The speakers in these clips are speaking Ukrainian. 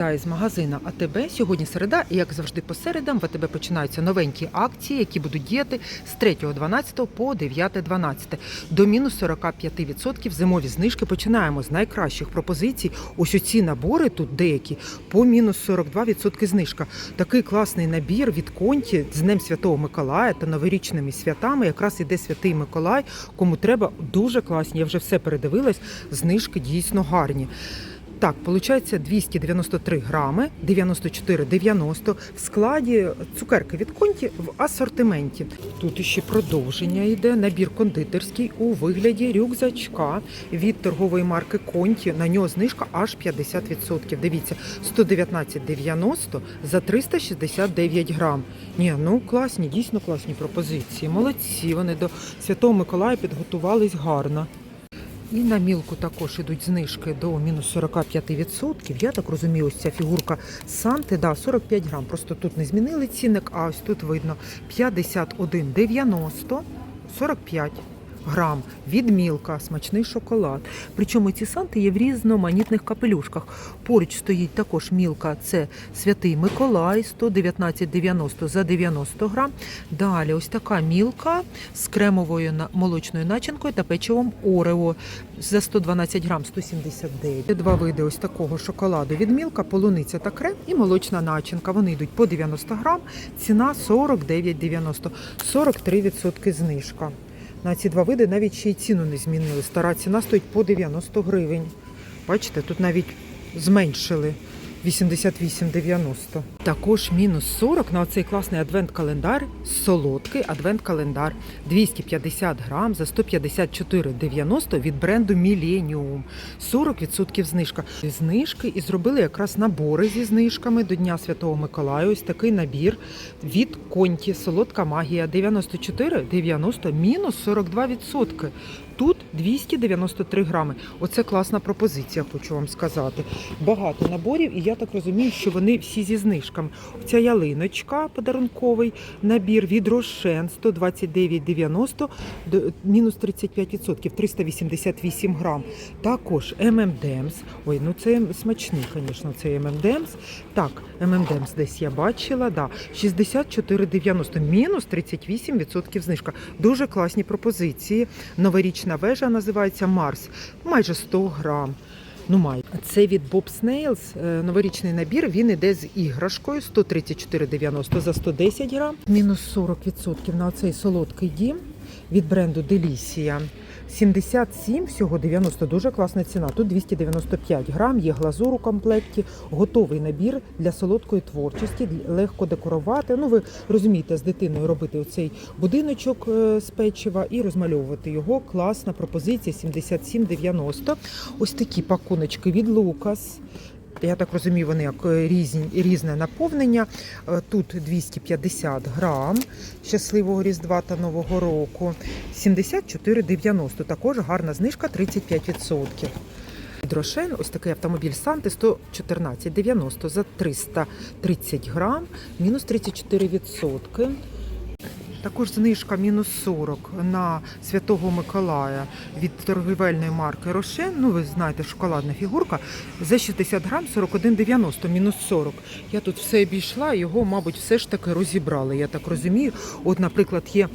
З магазина АТБ сьогодні середа, і як завжди по середам в АТБ починаються новенькі акції, які будуть діяти з 3.12 по 9.12. До мінус 45% зимові знижки починаємо з найкращих пропозицій. Ось оці набори тут деякі по мінус 42% знижка. Такий класний набір від Конті з Днем Святого Миколая та новорічними святами. Якраз іде Святий Миколай. Кому треба дуже класні. Я вже все передивилась. Знижки дійсно гарні. Так, виходить 293 грами, 94,90 в складі цукерки від конті в асортименті. Тут ще продовження йде. Набір кондитерський у вигляді рюкзачка від торгової марки Конті. На нього знижка аж 50%. Дивіться, 119,90 за 369 грам. Ні, ну класні, дійсно класні пропозиції. Молодці. Вони до Святого Миколая підготувались гарно. І на мілку також ідуть знижки до мінус 45%. Я так розумію, ось ця фігурка Санти, да, 45 грам. Просто тут не змінили цінник, а ось тут видно 51,90, 45 грам від мілка, смачний шоколад. Причому ці санти є в різноманітних капелюшках. Поруч стоїть також мілка, це святий Миколай, 119,90 за 90 грам. Далі ось така мілка з кремовою молочною начинкою та печивом Орео за 112 грам 179. Є Два види ось такого шоколаду від мілка, полуниця та крем і молочна начинка. Вони йдуть по 90 грам, ціна 49,90, 43% знижка. На ці два види навіть ще й ціну не змінили. Стара ціна стоїть по 90 гривень. Бачите, тут навіть зменшили 88,90. Також мінус 40 на оцей класний адвент-календар, солодкий адвент-календар 250 грам за 154,90 від бренду Millennium. 40% знижка. Знижки і зробили якраз набори зі знижками до Дня Святого Миколая. Ось такий набір від Конті. Солодка магія 94,90 мінус 42%. Тут 293 грами. Оце класна пропозиція, хочу вам сказати. Багато наборів, і я так розумію, що вони всі зі знижками. Ця ялиночка, подарунковий набір від Рошен 129,90 мінус 35%, 388 грам. Також M&M's. Ой, ну це смачний, звісно, цей M&M's. Так, M&M's десь я бачила, да. 64,90, мінус 38% знижка. Дуже класні пропозиції. Новорічна вежа називається Марс. Майже 100 грам. Ну, май. Це від Bob Snails, е, новорічний набір. Він іде з іграшкою 134,90 за 110 грам. Мінус 40% на цей солодкий дім від бренду Делісія. 77 всього 90, дуже класна ціна. Тут 295 грам, є глазур у комплекті, готовий набір для солодкої творчості, легко декорувати. Ну, ви розумієте, з дитиною робити оцей будиночок е, з печива і розмальовувати його. Класна пропозиція 77,90. Ось такі пакуночки від Лукас. Я так розумію, вони як е, різні, різне наповнення. Е, Тут 250 грам щасливого Різдва та Нового року. 74,90. Також гарна знижка 35%. Дрошен, ось такий автомобіль Санти 114,90 за 330 грам, мінус 34%. Також знижка мінус 40 на Святого Миколая від торгівельної марки Рошен. Ну, ви знаєте, шоколадна фігурка за 60 грам 41,90, мінус 40. Я тут все обійшла, його, мабуть, все ж таки розібрали. Я так розумію. От, наприклад, є.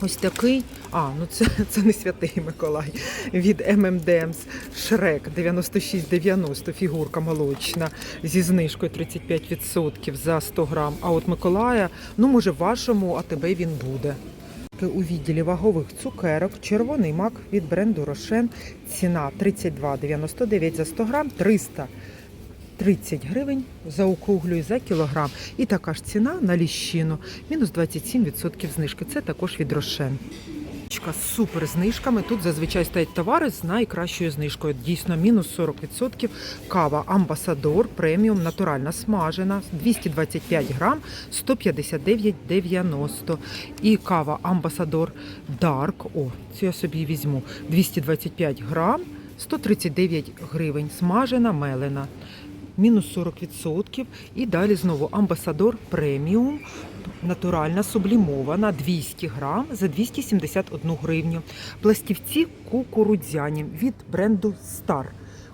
Ось такий, а, ну це, це не святий Миколай від M&M's Шрек 96,90 фігурка молочна зі знижкою 35% за 100 грам. А от Миколая, ну може вашому АТБ він буде. У відділі вагових цукерок червоний мак від бренду Рошен. Ціна 32,99 за 100 грам, 300 30 гривень заокруглюю за кілограм. І така ж ціна на ліщину. Мінус 27% знижки. Це також від Рошен. З супер знижками. Тут зазвичай стоять товари з найкращою знижкою. Дійсно, мінус 40%. Кава Амбасадор преміум натуральна смажена 225 грам 159,90. І кава Амбасадор Дарк. О, цю я собі візьму. 225 грам 139 гривень. Смажена мелена. Мінус 40%. І далі знову Амбасадор преміум натуральна сублімована 200 грам за 271 гривню. Пластівці кукурудзяні від бренду Star.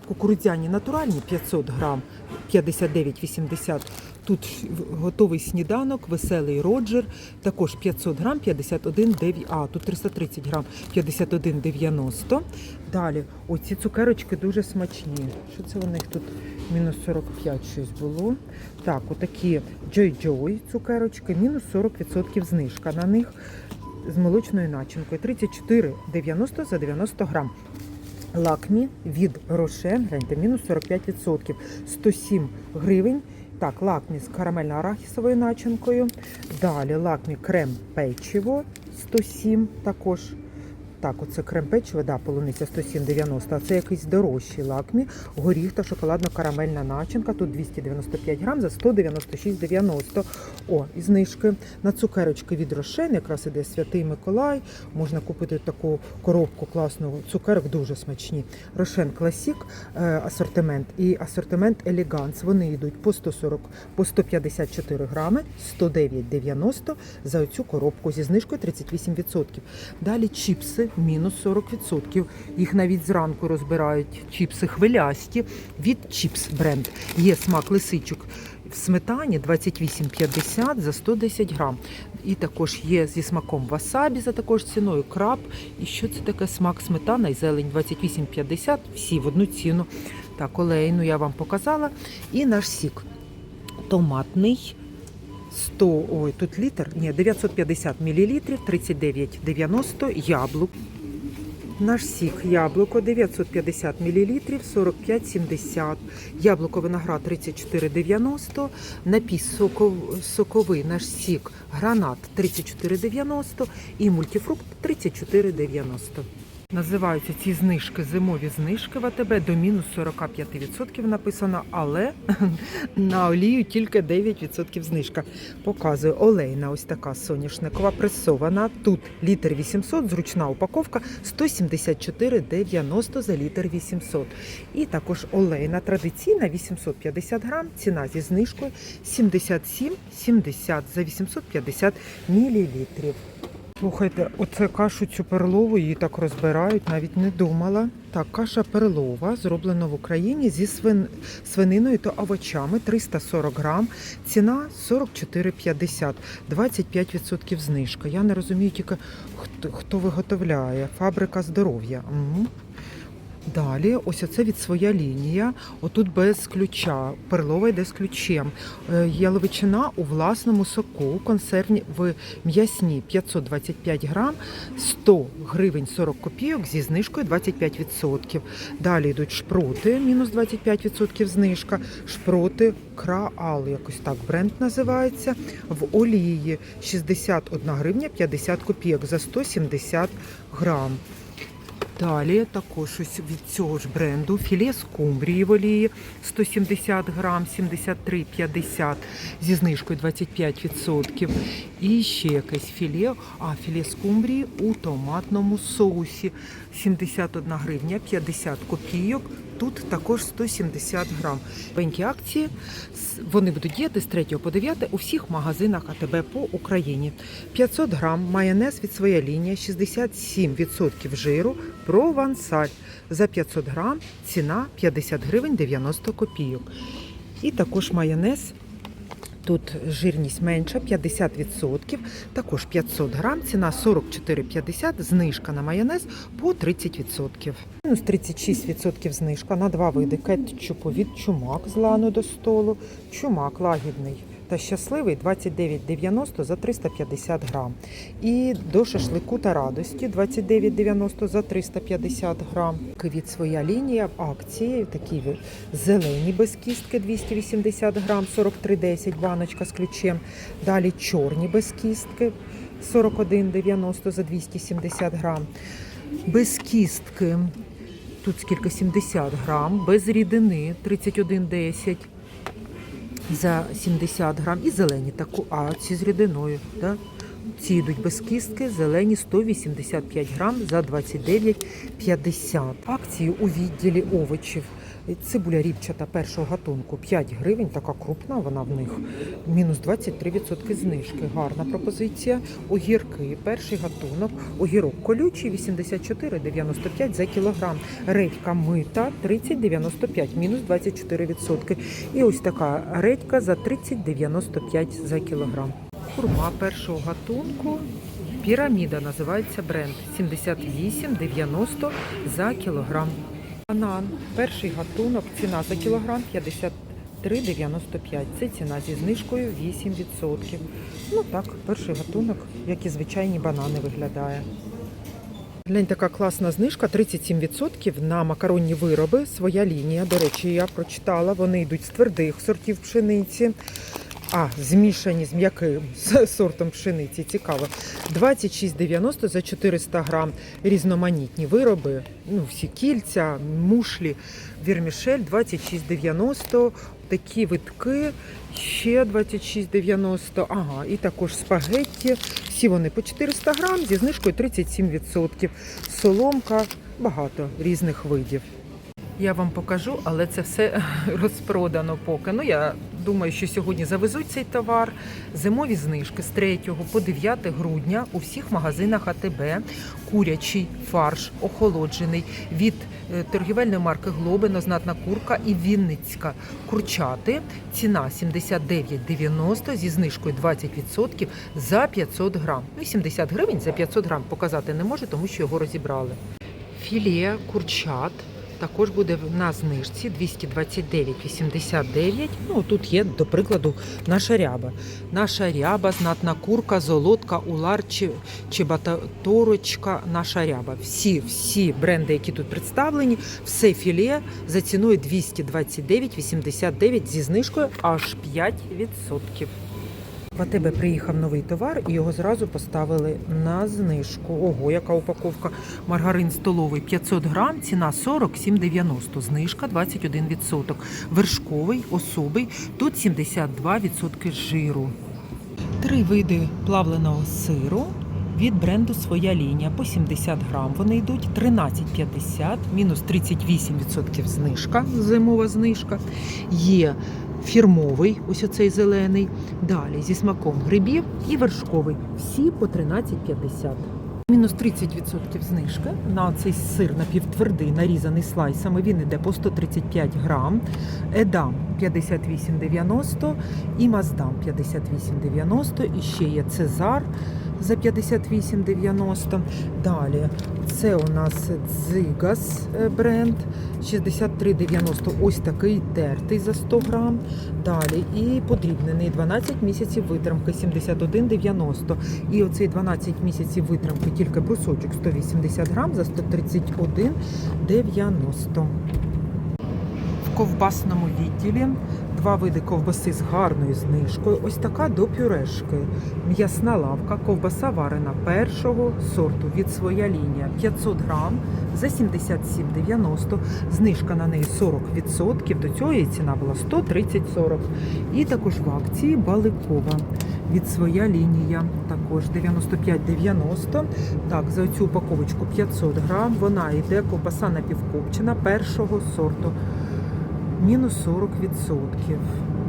кукурудзяні натуральні 500 грам 59,80. Тут готовий сніданок, веселий роджер, також 500 грам 51,9, а тут 330 грам 51,90. Далі, оці цукерочки дуже смачні. Що це у них тут? Мінус 45 щось було. Так, отакі Joy Joy цукерочки, мінус 40% знижка на них з молочною начинкою. 34,90 за 90 грам. Лакмі від Рошен, гляньте, мінус 45%, 107 гривень. Так, лакмі з карамельно-арахісовою начинкою. Далі лакмі крем печиво 107 також. Так, оце крем печиво, да, полуниця 107,90, а це якийсь дорожчий лакмі, горіх та шоколадно-карамельна начинка. Тут 295 грам за 196,90. О, і знижки на цукерочки від Рошен, якраз іде Святий Миколай. Можна купити таку коробку класну цукерок, дуже смачні. Рошен Класік е, асортимент і асортимент Елеганс. Вони йдуть по 140, по 154 грами, 109,90 за оцю коробку зі знижкою 38%. Далі чіпси мінус 40%. Їх навіть зранку розбирають. Чіпси хвилясті від Чіпс бренд. Є смак лисичок в сметані 28,50 за 110 грам. І також є зі смаком васабі за також ціною краб. І що це таке смак сметана і зелень 28,50, всі в одну ціну. Так, олейну я вам показала. І наш сік томатний. 100, ой, тут літр, ні, 950 мл, 39,90 яблук. Наш сік яблуко 950 мл, 45,70. Яблуко виноград 34,90. Напій соков, соковий наш сік гранат 34,90 і мультифрукт 34,90. Називаються ці знижки зимові знижки в АТБ до мінус 45% написано, але на олію тільки 9% знижка. Показую олейна, ось така соняшникова пресована. Тут літр 800, зручна упаковка 174,90 за літр 800. І також олейна традиційна 850 грам, ціна зі знижкою 77,70 за 850 мілілітрів. Слухайте, оце кашу цю перлову її так розбирають, навіть не думала. Так, каша перлова зроблена в Україні зі свин... свининою та овочами 340 грам. Ціна 44,50, 25% знижка. Я не розумію тільки хто, хто виготовляє. Фабрика здоров'я. Угу. Далі, ось оце від своя лінія. Отут без ключа. Перлова йде з ключем. Е, Яловичина у власному соку, консервні в м'ясні 525 грам, 100 гривень 40 копійок зі знижкою 25%. Далі йдуть шпроти, мінус 25% знижка. Шпроти Краал, якось так бренд називається. В олії 61 гривня 50 копійок за 170 грам. Далі також ось від цього ж бренду філе скумбрії в олії 170 грам, 73,50 зі знижкою 25%. І ще якесь філе, а філе скумбрії у томатному соусі 71 гривня, 50 копійок. Тут також 170 грам. Пенькі акції вони будуть діяти з 3 по 9 у всіх магазинах АТБ по Україні. 500 грам майонез від своя лінія, 67% жиру, провансаль. За 500 грам ціна 50 гривень 90 копійок. І також майонез. Тут жирність менша, 50%, також 500 грам, ціна 44,50, знижка на майонез по 30%. Мінус 36% знижка на два види кетчупу від чумак з лану до столу, чумак лагідний та щасливий 29,90 за 350 грам. І до шашлику та радості 29,90 за 350 грам. Від своя лінія в акції такі зелені без кістки 280 грам, 43,10 баночка з ключем. Далі чорні без кістки 41,90 за 270 грам. Без кістки тут скільки 70 грам, без рідини 31,10 за 70 грам і зелені таку, а ці з рідиною. Да? Ці йдуть без кістки, зелені 185 грам за 29,50. Акції у відділі овочів Цибуля ріпчата першого гатунку 5 гривень, така крупна вона в них. Мінус 23% знижки. Гарна пропозиція. Огірки, перший гатунок. Огірок колючий 84,95 за кілограм. Редька мита 30,95, мінус 24%. І ось така редька за 30,95 за кілограм. Курма першого гатунку. Піраміда називається бренд 78,90 за кілограм. Банан, перший гатунок, ціна за кілограм 53,95. Це ціна зі знижкою 8%. Ну так, перший гатунок, як і звичайні банани, виглядає. Глянь, така класна знижка 37% на макаронні вироби. Своя лінія. До речі, я прочитала, вони йдуть з твердих сортів пшениці. А, змішані з м'яким сортом пшениці. Цікаво. 26,90 за 400 грам різноманітні вироби. Ну, всі кільця, мушлі, вірмішель 26,90. Такі витки ще 26,90. Ага, і також спагетті. Всі вони по 400 грам зі знижкою 37%. Соломка, багато різних видів. Я вам покажу, але це все розпродано поки. Ну я думаю, що сьогодні завезуть цей товар. Зимові знижки з 3 по 9 грудня у всіх магазинах АТБ. Курячий фарш охолоджений від е, торгівельної марки Глобино, знатна курка і Вінницька курчати. Ціна 79,90 зі знижкою 20% за 500 грам. 80 гривень за 500 грам показати не можу, тому що його розібрали. Філе курчат також буде на знижці 229,89. Ну тут є, до прикладу, наша ряба. Наша ряба, знатна курка, золотка, улар чи, чи бататорочка, наша ряба. Всі, всі бренди, які тут представлені, все філе за ціною 229,89 зі знижкою аж 5%. В АТБ приїхав новий товар і його зразу поставили на знижку. Ого, яка упаковка. Маргарин столовий 500 грам, ціна 47,90, знижка 21%. Вершковий, особий, тут 72% жиру. Три види плавленого сиру від бренду Своя лінія по 70 грам. Вони йдуть 13,50, мінус 38% знижка, зимова знижка. Є фірмовий, ось оцей зелений. Далі зі смаком грибів і вершковий. Всі по 13,50. Мінус 30% знижка на цей сир напівтвердий, нарізаний слайсами. Він іде по 135 грам. Едам 58,90 і Маздам 58,90. І ще є Цезар за 58,90. Далі це у нас Дзигас е, бренд 63,90. Ось такий тертий за 100 грам. Далі і подрібнений 12 місяців витримки 71,90. І оцей 12 місяців витримки тільки брусочок 180 грам за 131,90. В ковбасному відділі два види ковбаси з гарною знижкою. Ось така до пюрешки. М'ясна лавка, ковбаса варена першого сорту від своя лінія 500 грам за 77,90. Знижка на неї 40%. До цього її ціна була 130,40. І також в акції баликова. Від своя лінія також 95,90. Так, за цю упаковочку 500 грам. Вона йде ковбаса напівкопчена першого сорту. Мінус 40%.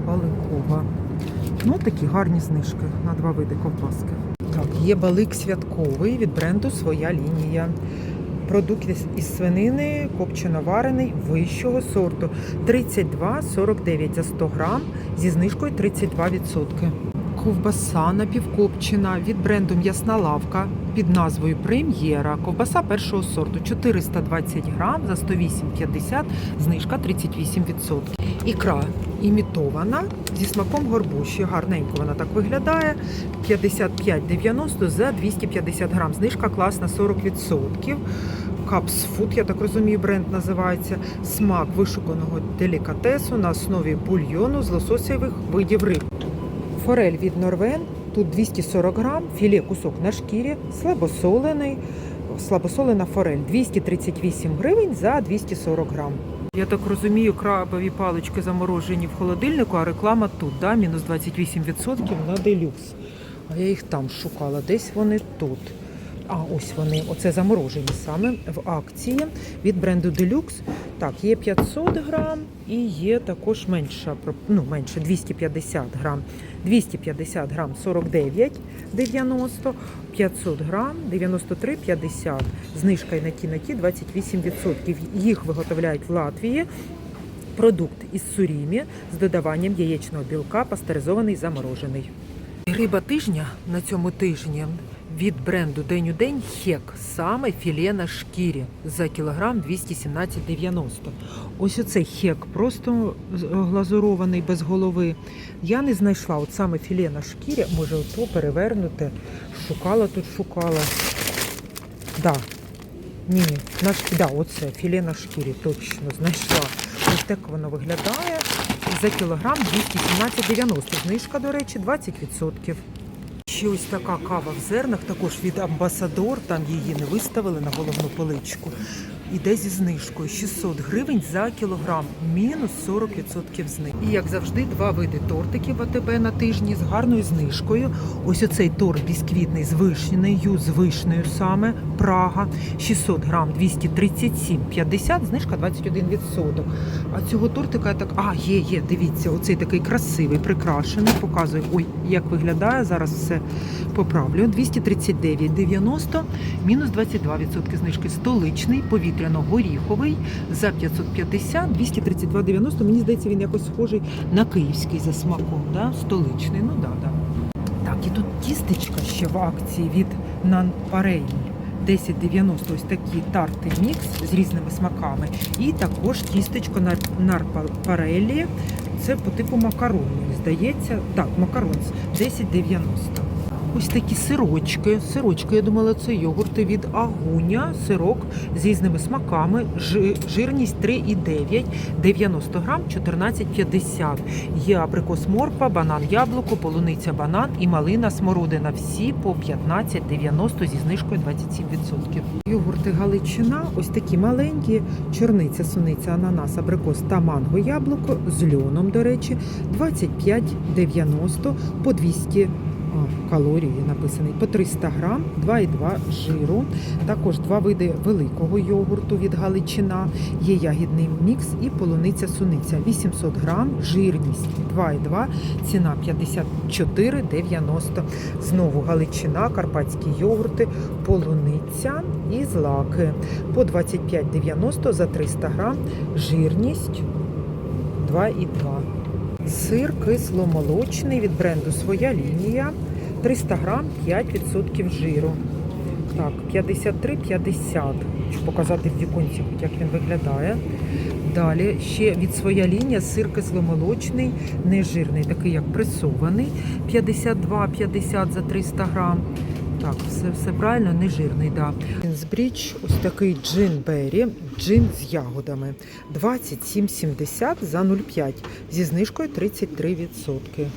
Баликова. Ну, такі гарні знижки на два види ковбаски. Так, є балик святковий від бренду Своя лінія. Продукт із- свинини копчено-варений вищого сорту 32,49 за 100 грам зі знижкою 32%. Ковбаса напівкопчена від бренду М'ясна лавка під назвою Прем'єра. Ковбаса першого сорту 420 грам за 108,50, знижка 38%. Ікра імітована зі смаком горбуші. Гарненько вона так виглядає. 55,90 за 250 грам. Знижка класна 40%. Капс Фуд, я так розумію, бренд називається. Смак вишуканого делікатесу на основі бульйону з лососєвих видів риб. Форель від Норвен. Тут 240 грам, філе кусок на шкірі, слабосолений, слабосолена форель 238 гривень за 240 грам. Я так розумію, крабові палички заморожені в холодильнику, а реклама тут, да? мінус 28% на делюкс. А я їх там шукала, десь вони тут. А, ось вони, оце заморожені саме в акції від бренду Deluxe. Так, є 500 грам і є також менша, ну, менше 250 грам. 250 грам 49,90, 500 грам 93,50. Знижка і на ті на ті 28%. Їх виготовляють в Латвії. Продукт із сурімі з додаванням яєчного білка, пастеризований, заморожений. Риба тижня на цьому тижні від бренду День у день хек, саме філе на шкірі за кілограм 217,90. Ось оцей хек, просто глазурований без голови. Я не знайшла от саме філе на шкірі, може ото перевернути. Шукала тут, шукала. Да. Ні, ні, на шк- да, оце філе на шкірі, точно знайшла. Ось так воно виглядає. За кілограм 217,90. Знижка, до речі, 20%. Ще ось така кава в зернах, також від Амбасадор, там її не виставили на головну поличку. Іде зі знижкою 600 гривень за кілограм, мінус 40% знижки. І як завжди, два види тортиків АТБ на тижні з гарною знижкою. Ось оцей торт бісквітний з вишнею, з вишнею саме Прага, 600 грам 237,50, знижка 21%. А цього тортика я так. А, є, є, дивіться, оцей такий красивий, прикрашений. Показую. Ой, як виглядає. Зараз все поправлю. 239,90, мінус 22% знижки. Столичний, повітряно-горіховий за 550, 232,90. Мені здається, він якось схожий на київський за смаком. Да? Столичний. Ну да, да. Так, і тут тістечка ще в акції від Нанпарей. 10,90 ось такі тарти мікс з різними смаками. І також тістечко на нарпарелі. Це по типу макарон, мені здається. Так, макаронс 10,90. Ось такі сирочки. Сирочки, я думала, це йогурти від Агуня. Сирок з різними смаками. Жи- Жирність 3,9, 90 грам, 14,50. Є абрикос морква, банан яблуко, полуниця банан і малина смородина. Всі по 15,90 зі знижкою 27%. Йогурти Галичина, ось такі маленькі. Чорниця, суниця, ананас, абрикос та манго яблуко з льоном, до речі, 25,90 по 200 а, калорії написаний по 300 грам, 2,2 жиру. Також два види великого йогурту від Галичина. Є ягідний мікс і полуниця суниця. 800 грам, жирність 2,2, ціна 54,90. Знову Галичина, карпатські йогурти, полуниця і злаки по 25,90 за 300 грам, жирність 2,2. Сир кисломолочний від бренду Своя лінія. 300 грам 5% жиру. Так, 53,50. Хочу показати в віконці, як він виглядає. Далі ще від своя лінія сир кисломолочний, нежирний, такий як пресований. 52,50 за 300 грам. Так, все, все правильно, нежирний, да. Брідж, ось такий джин Беррі, джин з ягодами. 27,70 за 0,5 зі знижкою 33%.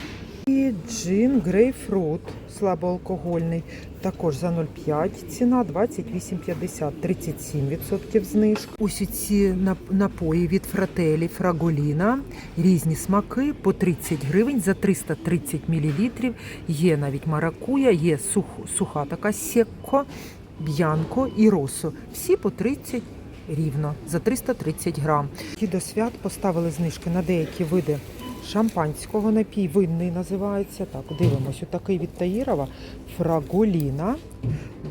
І джин грейпфрут слабоалкогольний, також за 0,5 ціна 28,50, 37% знижка. Ось ці напої від фрателі Фраголіна, різні смаки по 30 гривень за 330 мл. Є навіть маракуя, є сух, суха така секко, б'янко і росо. Всі по 30 рівно за 330 грам. І до свят поставили знижки на деякі види шампанського напій. Винний називається. Так, дивимось. Отакий від Таїрова Фраголіна.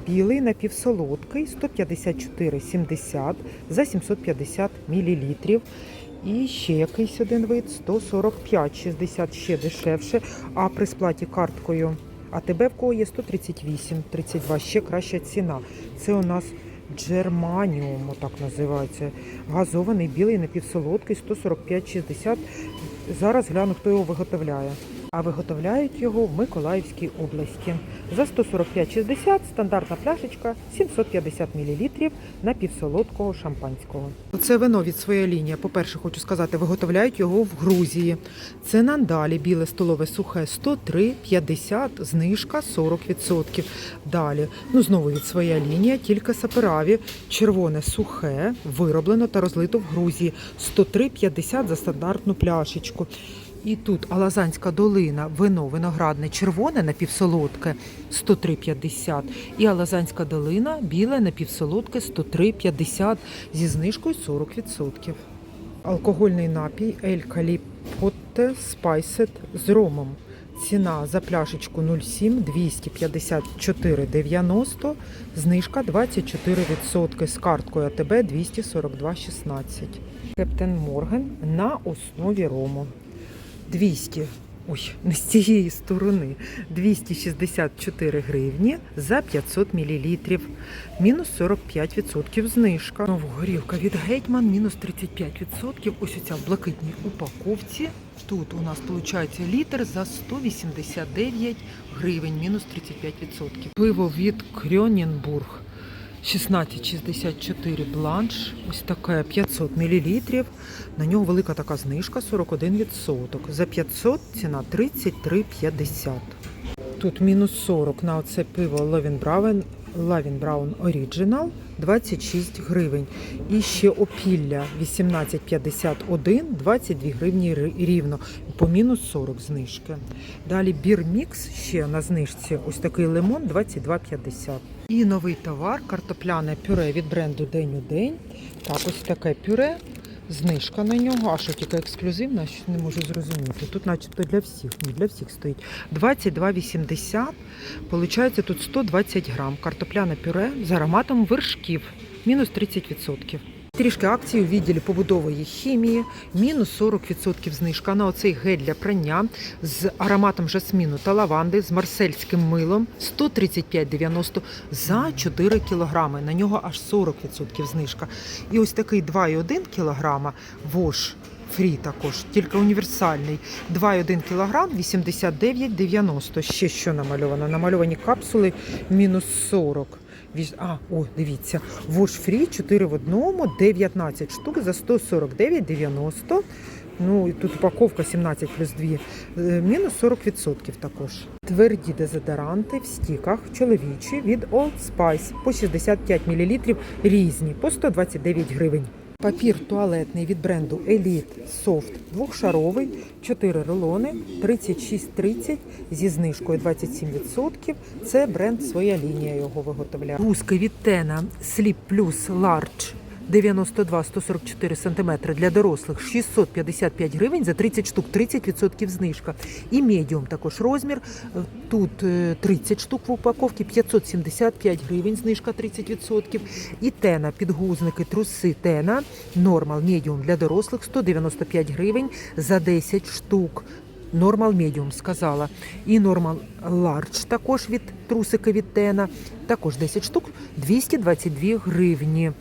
Білий напівсолодкий 154,70 за 750 мл. І ще якийсь один вид 145,60 ще дешевше. А при сплаті карткою АТБ в кого є 138,32, ще краща ціна. Це у нас Джерманіум, так називається. Газований білий напівсолодкий 145,60. Зараз гляну, хто його виготовляє. А виготовляють його в Миколаївській області. За 145,60 стандартна пляшечка 750 мл напівсолодкого шампанського. Це вино від своєї лінії. По-перше, хочу сказати, виготовляють його в Грузії. Це нандалі, біле столове сухе 103,50, знижка 40%. Далі, ну знову від своя лінія, тільки сапераві, червоне сухе, вироблено та розлито в Грузії 103,50 за стандартну пляшечку. І тут Алазанська долина, вино виноградне червоне напівсолодке 103,50. І Алазанська долина біле напівсолодке 103,50 зі знижкою 40%. Алкогольний напій Ель Каліпотте Спайсет з ромом. Ціна за пляшечку 0,7 254,90, знижка 24% з карткою АТБ 242,16. Кептен Морген на основі рому. 200, ой, не з цієї сторони, 264 гривні за 500 мл. Мінус 45% знижка. Новогорівка від Гетьман, мінус 35%. Ось оця в блакитній упаковці. Тут у нас виходить літр за 189 гривень, мінус 35%. Пиво від Крьоненбург. 1664 бланш, ось таке 500 мл. На нього велика така знижка 41%. За 500 ціна 33,50. Тут мінус 40 на оце пиво Лавін Браун, Лавін Браун Оріджинал 26 гривень. І ще опілля 18,51, 22 гривні рівно. По мінус 40 знижки. Далі бірмікс ще на знижці. Ось такий лимон 22,50. І новий товар картопляне пюре від бренду День у день. Так, ось таке пюре. Знижка на нього, а що тільки ексклюзивна, що не можу зрозуміти. Тут начебто для всіх, ні, для всіх стоїть. 22,80. Получається тут 120 грам. Картопляне пюре з ароматом вершків. Мінус 30%. Трішки акцій у відділі побудової хімії, мінус 40% знижка на оцей гель для прання з ароматом жасміну та лаванди з марсельським милом 135,90 за 4 кілограми. На нього аж 40% знижка. І ось такий 2,1 кілограма вош. Фрі також, тільки універсальний. 2,1 кг 89,90. Ще що намальовано? Намальовані капсули мінус 40. Віж- А, о, дивіться. Вош фрі 4 в одному, 19 штук за 149,90. Ну і тут упаковка 17 плюс 2. Е, Мінус 40% також. Тверді дезодоранти в стіках чоловічі від Old Spice по 65 мл різні по 129 гривень. Папір туалетний від бренду Elite Soft двохшаровий, 4 рулони, 36,30 зі знижкою 27%. Це бренд своя лінія його виготовляє. Вузки від Тена Sleep Plus Large 92-144 см для дорослих 655 гривень за 30 штук, 30% знижка. І медіум також розмір. Тут е, 30 штук в упаковці, 575 гривень, знижка 30%. І тена, підгузники, труси тена, нормал, медіум для дорослих 195 гривень за 10 штук. Нормал медіум сказала. І нормал лардж також від трусики від тена. Також 10 штук 222 гривні.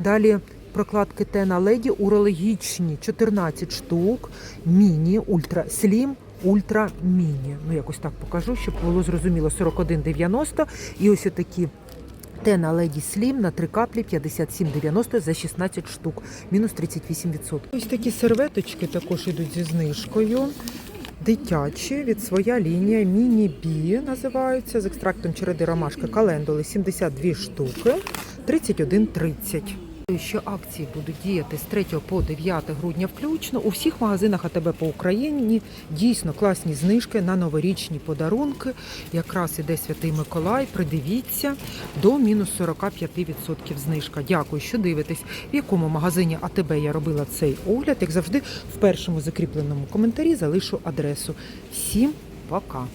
Далі прокладки тена леді урологічні 14 штук, міні, ультра слім. Ультра міні. Ну, якось так покажу, щоб було зрозуміло. 41,90. І ось такі Тена Леді Слім на 3 каплі 57,90 за 16 штук, мінус 38%. Ось такі серветочки також йдуть зі знижкою. Дитячі від своя лінія міні-бі називаються з екстрактом череди ромашки календули 72 штуки 31,30. Що акції будуть діяти з 3 по 9 грудня включно у всіх магазинах АТБ по Україні. Дійсно класні знижки на новорічні подарунки. Якраз іде Святий Миколай. Придивіться до мінус 45% знижка. Дякую, що дивитесь. В якому магазині АТБ я робила цей огляд. Як завжди, в першому закріпленому коментарі залишу адресу. Всім пока!